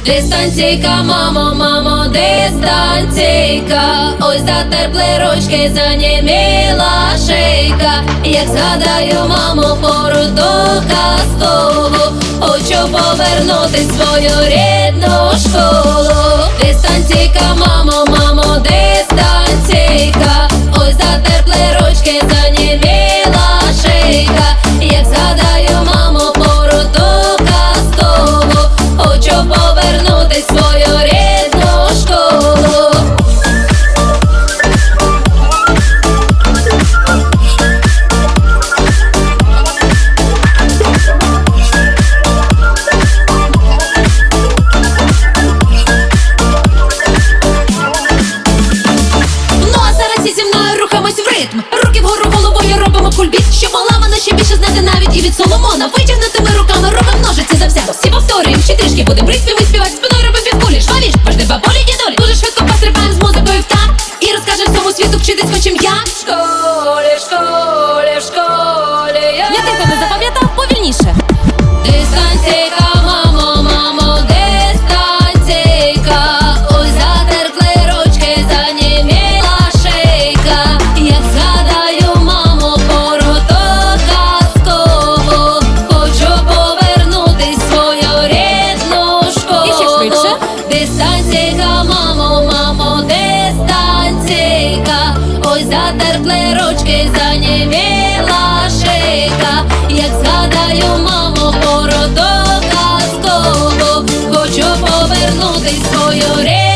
Дистанційка, мамо, мамо, дистанційка, ось затерпли ручки, заніміла шийка. Як згадаю, мамо, пору до казкову, хочу повернути свою рідну школу. Ритм. Руки вгору головою робимо кульбіт, щоб мала ще більше знати навіть і від Соломона. Витягнутими руками робимо ножиці завзято. Всі повторюємо, ще трішки будемо приспіви співати, спиною затерпли ручки, заніміла шика, як згадаю маму породу казкову хочу повернутись свою рік.